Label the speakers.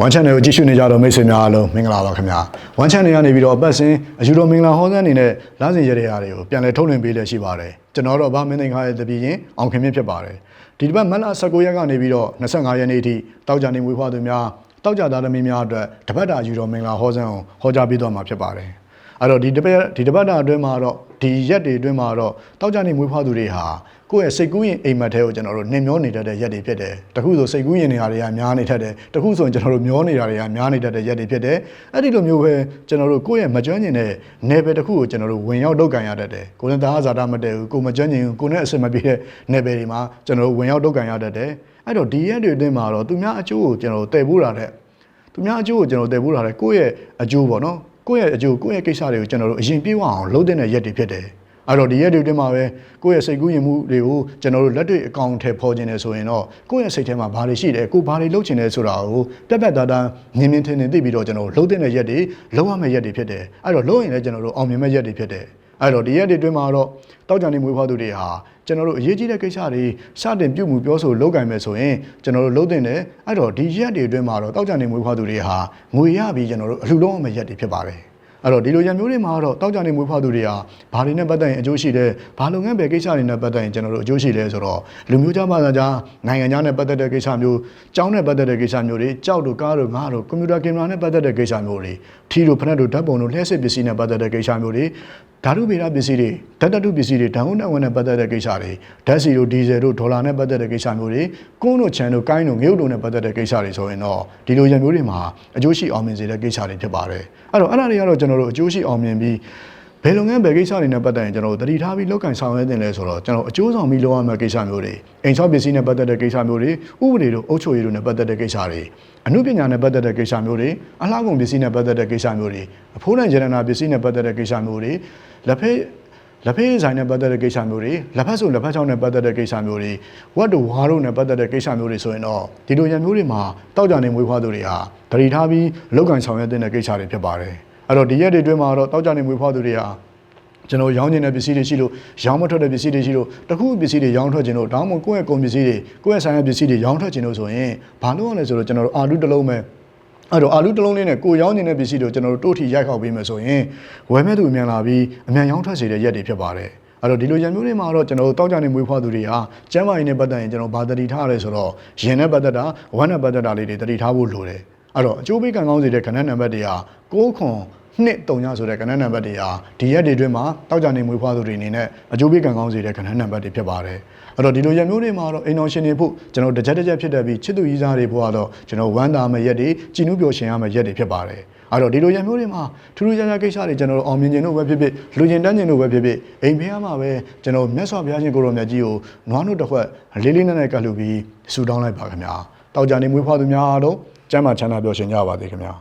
Speaker 1: one channel ကိုကြည့်ရှုနေကြတော့မိတ်ဆွေများအားလုံးမင်္ဂလာပါခင်ဗျာ one channel ကနေပြီးတော့အပတ်စဉ်အယူတော်မင်္ဂလာဟောစန်းအနေနဲ့လမ်းစဉ်ရတဲ့ရာတွေကိုပြန်လည်ထုတ်လွှင့်ပေးလျက်ရှိပါတယ်ကျွန်တော်တော့ဗာမင်းသိန်းခါရဲ့တပည့်ရင်အောင်ခင်မြင့်ဖြစ်ပါတယ်ဒီတစ်ပတ်မတ်လ19ရက်ကနေပြီးတော့25ရက်နေ့အထိတောက်ကြနေမွေးဖွားသူများတောက်ကြသားသမီးများအတွက်တပတ်တာအယူတော်မင်္ဂလာဟောစန်းကိုဟောကြားပေးတော့မှာဖြစ်ပါတယ်အဲ့တော့ဒီတပတ်ဒီတပတ်တာအတွင်းမှာတော့ဒီရက်တွေအတွင်းမှာတော့တောက်ကြနေမွေးဖွားသူတွေဟာ ကိုယ့်ရဲ့စိတ်ကူးရင်အိမ်မက်ထဲကိုကျွန်တော်တို့နှင်မျောနေတတ်တဲ့ရက်တွေဖြစ်တယ်တခုဆိုစိတ်ကူးရင်နေရာတွေကများနေတတ်တယ်တခုဆိုရင်ကျွန်တော်တို့မျောနေတာတွေကများနေတတ်တဲ့ရက်တွေဖြစ်တယ်အဲ့ဒီလိုမျိုးပဲကျွန်တော်တို့ကိုယ့်ရဲ့မကျွမ်းကျင်တဲ့နယ်ပယ်တစ်ခုကိုကျွန်တော်တို့ဝင်ရောက်လုပ်ကင်ရတတ်တယ်ကိုယ်နဲ့သားဇာတာမတည့်ဘူးကိုယ်မကျွမ်းကျင်ဘူးကိုယ်နဲ့အဆင်မပြေတဲ့နယ်ပယ်တွေမှာကျွန်တော်တို့ဝင်ရောက်လုပ်ကင်ရတတ်တယ်အဲ့တော့ဒီရက်တွေအတွင်းမှာတော့သူများအကျိုးကိုကျွန်တော်တို့တည်ဖို့တာတဲ့သူများအကျိုးကိုကျွန်တော်တည်ဖို့တာတဲ့ကိုယ့်ရဲ့အကျိုးပေါ့နော်ကိုယ့်ရဲ့အကျိုးကိုယ့်ရဲ့ကိစ္စတွေကိုကျွန်တော်တို့အရင်ပြေးအောင်လုပ်တဲ့ရက်တွေဖြစ်တယ် အဲ့တော့ဒီရက်တွေအတွင်းမှာပဲကိုယ့်ရဲ့စိတ်ကူးရင်မှုတွေကိုကျွန်တော်တို့လက်တွေ့အကောင့်ထဲပေါ်ခြင်းနေဆိုရင်တော့ကိုယ့်ရဲ့စိတ်ထဲမှာဘာတွေရှိတယ်ကိုဘာတွေလုပ်ချင်တယ်ဆိုတာကိုပြက်ပြက်သားသားမြင်မြင်ထင်ထင်သိပြီးတော့ကျွန်တော်တို့လှုပ်တဲ့ရက်တွေလုံးဝမဲ့ရက်တွေဖြစ်တယ်အဲ့တော့လှုပ်ရင်လည်းကျွန်တော်တို့အောင်မြင်မဲ့ရက်တွေဖြစ်တယ်အဲ့တော့ဒီရက်တွေအတွင်းမှာတော့တောက်ကြနေမွေးဖွားသူတွေဟာကျွန်တော်တို့အရေးကြီးတဲ့ကိစ္စတွေစတင်ပြုမှုပြောဆိုလုပ်ကင်မယ်ဆိုရင်ကျွန်တော်တို့လုပ်တဲ့တယ်အဲ့တော့ဒီရက်တွေအတွင်းမှာတော့တောက်ကြနေမွေးဖွားသူတွေဟာငွေရပြီးကျွန်တော်တို့အလှူလုံးအောင်မဲ့ရက်တွေဖြစ်ပါတယ် အဲ့တော့ဒီလိုရံမျိုးတွေမှာတော့တောက်ကြနေမွေးဖွားသူတွေဟာဘာတွေနဲ့ပတ်သက်ရင်အကျိုးရှိတယ်ဘာလုပ်ငန်းပဲကိစ္စတွေနဲ့ပတ်သက်ရင်ကျွန်တော်တို့အကျိုးရှိတယ်ဆိုတော့လူမျိုးခြားဘာသာခြားနိုင်ငံခြားနဲ့ပတ်သက်တဲ့ကိစ္စမျိုးကျောင်းနဲ့ပတ်သက်တဲ့ကိစ္စမျိုးတွေကြောက်တို့ကားတို့ငါတို့ကွန်ပျူတာကင်မရာနဲ့ပတ်သက်တဲ့ကိစ္စမျိုးတွေထီတို့ဖက်တို့ဓာတ်ပုံတို့လျှက်စစ်ပစ္စည်းနဲ့ပတ်သက်တဲ့ကိစ္စမျိုးတွေ ဓာတုဗေဒပစ္စည်းတွေဓာတ်တတုပစ္စည်းတွေဓာတ်ဟုတ်နဲ့ဝင်နဲ့ပတ်သက်တဲ့ကိစ္စတွေဓာတ်စီတို့ဒီဇယ်တို့ဒေါ်လာနဲ့ပတ်သက်တဲ့ကိစ္စမျိုးတွေကုန်းတို့ချန်တို့ကိုင်းတို့ငရုတ်တို့နဲ့ပတ်သက်တဲ့ကိစ္စတွေဆိုရင်တော့ဒီလိုရံမျိုးတွေမှာအကျိုးရှိအောင်မြင်စေတဲ့ကိစ္စတွေဖြစ်ပါတယ်အဲ့တော့အဲ့ဒါတွေကတော့ကျွန်တော်တို့အကျိုးရှိအောင်မြင်ပြီး ဘယ်လုပ်ငန်းဘယ်ကိစ္စတွေနဲ့ပတ်သက်ရင်ကျွန်တော်တို့တတိထားပြီးလောက်ကန်ဆောင်ရွက်တင်လဲဆိုတော့ကျွန်တော်အကျိုးဆောင်ပြီးလုပ်ရမယ့်ကိစ္စမျိုးတွေအိမ်ဆောက်ပစ္စည်းနဲ့ပတ်သက်တဲ့ကိစ္စမျိုးတွေဥပဒေတို့အုပ်ချုပ်ရေးတို့နဲ့ပတ်သက်တဲ့ကိစ္စတွေအမှုပညာနဲ့ပတ်သက်တဲ့ကိစ္စမျိုးတွေအလှကုန်ပစ္စည်းနဲ့ပတ်သက်တဲ့ကိစ္စမျိုးတွေအဖိုးနိုင်ဂျန်နာပစ္စည်းနဲ့ပတ်သက်တဲ့ကိစ္စမျိုးတွေလက်ဖက်လက်ဖက်ဆိုင်နဲ့ပတ်သက်တဲ့ကိစ္စမျိုးတွေလက်ဖက်ဆိုလက်ဖက်ချောင်းနဲ့ပတ်သက်တဲ့ကိစ္စမျိုးတွေဝတ်တို့ဝါတို့နဲ့ပတ်သက်တဲ့ကိစ္စမျိုးတွေဆိုရင်တော့ဒီလိုရံမျိုးတွေမှာတောက်ကြနေမွေးဖွားသူတွေဟာတတိထားပြီးလောက်ကန်ဆောင်ရွက်တဲ့ကိစ္စတွေဖြစ်ပါတယ် အဲ့တော့ဒီရက်တွေအတွင်းမှာတော့တောက်ကြနေမွေးဖွားသူတွေဟာကျွန်တော်ရောင်းကျင်တဲ့ပစ္စည်းတွေရှိလို့ရောင်းမထွက်တဲ့ပစ္စည်းတွေရှိလို့တခုပစ္စည်းတွေရောင်းထွက်ခြင်းလို့ဒါမှမဟုတ်ကိုယ့်ရဲ့ကုန်ပစ္စည်းတွေကိုယ့်ရဲ့ဆိုင်ရာပစ္စည်းတွေရောင်းထွက်ခြင်းလို့ဆိုရင်ဘာလို့ရလဲဆိုတော့ကျွန်တော်တို့အာလူတစ်လုံးပဲအဲ့တော့အာလူတစ်လုံးလေးနဲ့ကိုရောင်းနေတဲ့ပစ္စည်းတွေကိုကျွန်တော်တို့တိုးထီရိုက်ခောက်ပေးမယ်ဆိုရင်ဝယ်မဲ့သူအမြန်လာပြီးအမြန်ရောင်းထွက်စေတဲ့ရက်တွေဖြစ်ပါတယ်အဲ့တော့ဒီလိုရံမျိုးတွေမှာတော့ကျွန်တော်တို့တောက်ကြနေမွေးဖွားသူတွေဟာကျမ်းမာရေးနဲ့ပတ်သက်ရင်ကျွန်တော်ဘာတတိထားရလဲဆိုတော့ရင်နဲ့ပတ်သက်တာဝမ်းနဲ့ပတ်သက်တာလေးတွေတတိထားဖို့လိုတယ်အဲ့တော့အကျိုးပေးကံကောင်းစေတဲ့ခဏနံပါတ်တွေဟာ6ခွန် နှစ်တုံညဆိုတဲ့ကဏ္ဍနံပါတ်တွေဟာဒီရက်တွေအတွင်းမှာတောက်ကြနေမွေးဖွားသူတွေအနေနဲ့အကျိုးပေးကံကောင်းစေတဲ့ကဏ္ဍနံပါတ်တွေဖြစ်ပါတယ်အဲ့တော့ဒီလိုရက်မျိုးတွေမှာတော့အိမ်တော်ရှင်တွေဖို့ကျွန်တော်တစ်ချက်တစ်ချက်ဖြစ်တဲ့ပြီးချစ်သူကြီးစားတွေဖို့ကတော့ကျွန်တော်ဝမ်းသာမဲ့ရက်တွေကြည်နူးပျော်ရှင်ရမဲ့ရက်တွေဖြစ်ပါတယ်အဲ့တော့ဒီလိုရက်မျိုးတွေမှာထူးထူးခြားခြားကိစ္စတွေကျွန်တော်တို့အောင်မြင်ခြင်းတို့ပဲဖြစ်ဖြစ်လူကျင်တန်းခြင်းတို့ပဲဖြစ်ဖြစ်အိမ်ဖေးရမှာပဲကျွန်တော်မြတ်စွာဘုရားရှင်ကိုရောမြတ်ကြီးကိုနွားနို့တစ်ခွက်လေးလေးနက်နက်ကပ်လူပြီးဆူတောင်းလိုက်ပါခင်ဗျာတောက်ကြနေမွေးဖွားသူများတော့ကျမ်းမာချမ်းသာပျော်ရှင်ကြပါသေးခင်ဗျာ